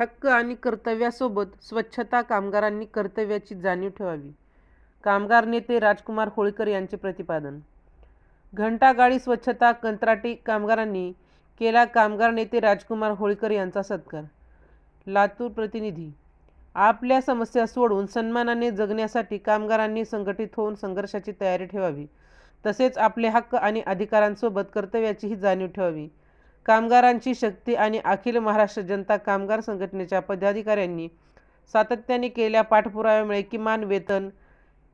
हक्क आणि कर्तव्यासोबत स्वच्छता कामगारांनी कर्तव्याची जाणीव ठेवावी. कामगार नेते राजकुमार होळकर यांचे प्रतिपादन. घंटागाडी स्वच्छता कंत्राटी कामगारांनी केला कामगार नेते राजकुमार होळकर यांचा सत्कार. लातूर प्रतिनिधी आपल्या समस्या सोडून सन्मानाने जगण्यासाठी कामगारांनी संघटित होऊन संघर्षाची तयारी ठेवावी. तसेच आपले हक्क आणि अधिकारांसोबत कर्तव्याचीही जाणीव ठेवावी. कामगारांची शक्ती आणि अखिल महाराष्ट्र जनता कामगार संघटनेच्या पदाधिकाऱ्यांनी सातत्याने केलेल्या पाठपुराव्यामुळे किमान वेतन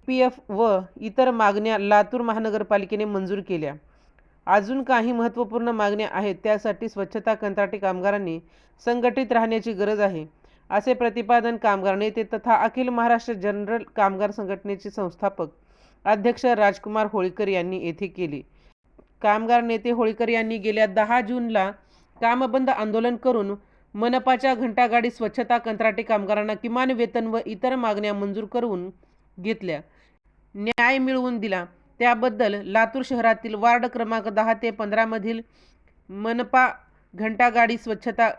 पी एफ व इतर मागण्या लातूर महानगरपालिकेने मंजूर केल्या. अजून काही महत्त्वपूर्ण मागण्या आहेत त्यासाठी स्वच्छता कंत्राटी कामगारांनी संघटित राहण्याची गरज आहे. असे प्रतिपादन कामगार नेते तथा अखिल महाराष्ट्र जनरल कामगार संघटनेचे संस्थापक अध्यक्ष राजकुमार होळीकर यांनी येथे केले. कामगार नेते होळीकर यांनी गेल्या दहा जूनला कामबंद आंदोलन करून मनपाच्या घंटागाडी स्वच्छता कंत्राटी कामगारांना किमान वेतन व इतर मागण्या मंजूर करून घेतल्या. न्याय मिळवून दिला. त्याबद्दल लातूर शहरातील वार्ड क्रमांक दहा ते पंधरामधील मनपा घंटागाडी स्वच्छता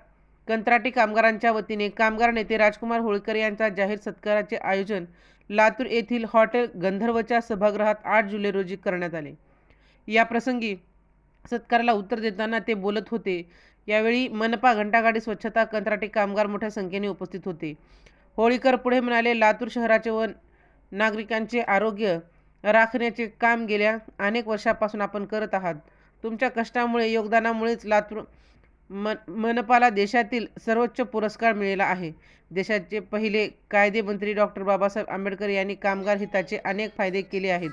कंत्राटी कामगारांच्या वतीने कामगार नेते राजकुमार होळकर यांच्या जाहीर सत्काराचे आयोजन लातूर येथील हॉटेल गंधर्वच्या सभागृहात आठ जुलै रोजी करण्यात आले. या प्रसंगी सत्काराला उत्तर देताना ते बोलत होते. यावेळी मनपा घंटागाडी स्वच्छता कंत्राटी कामगार मोठ्या संख्येने उपस्थित होते. होळीकर पुढे म्हणाले लातूर शहराचे व नागरिकांचे आरोग्य राखण्याचे काम गेल्या अनेक वर्षापासून आपण करत आहात. तुमच्या कष्टामुळे योगदानामुळेच लातूर मन मनपाला देशातील सर्वोच्च पुरस्कार मिळाला आहे. देशाचे पहिले कायदेमंत्री डॉक्टर बाबासाहेब आंबेडकर यांनी कामगार हिताचे अनेक फायदे केले आहेत.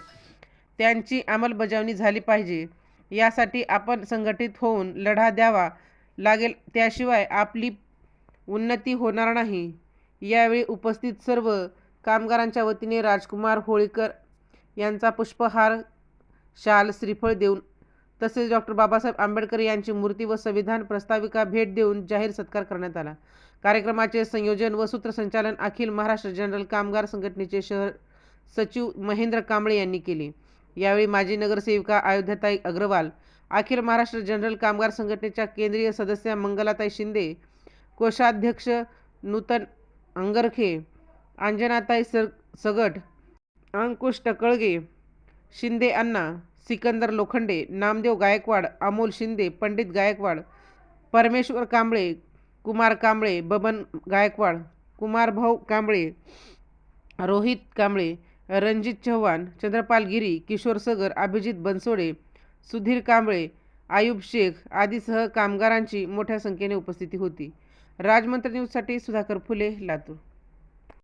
त्यांची अंमलबजावणी झाली पाहिजे. यासाठी आपण संघटित होऊन लढा द्यावा लागेल. त्याशिवाय आपली उन्नती होणार नाही. यावेळी उपस्थित सर्व कामगारांच्या वतीने राजकुमार होळीकर यांचा पुष्पहार शाल श्रीफळ देऊन तसेच डॉक्टर बाबासाहेब आंबेडकर यांची मूर्ती व संविधान प्रस्ताविका भेट देऊन जाहीर सत्कार करण्यात आला. कार्यक्रमाचे संयोजन व सूत्रसंचालन अखिल महाराष्ट्र जनरल कामगार संघटनेचे शहर सचिव महेंद्र कांबळे यांनी केले. यावेळी माजी नगरसेविका अयोध्याताई अग्रवाल अखिल महाराष्ट्र जनरल कामगार संघटनेच्या केंद्रीय सदस्या मंगलाताई शिंदे कोषाध्यक्ष नूतन अंगरखे अंजनाताई सर सगट अंकुश टकळगे शिंदे अण्णा सिकंदर लोखंडे नामदेव गायकवाड अमोल शिंदे पंडित गायकवाड परमेश्वर कांबळे कुमार कांबळे बबन गायकवाड कुमारभाऊ कांबळे रोहित कांबळे रणजित चव्हाण चंद्रपाल गिरी किशोर सगर अभिजित बनसोडे सुधीर कांबळे आयुब शेख आदीसह कामगारांची मोठ्या संख्येने उपस्थिती होती. राजमंत्र न्यूजसाठी सुधाकर फुले लातूर.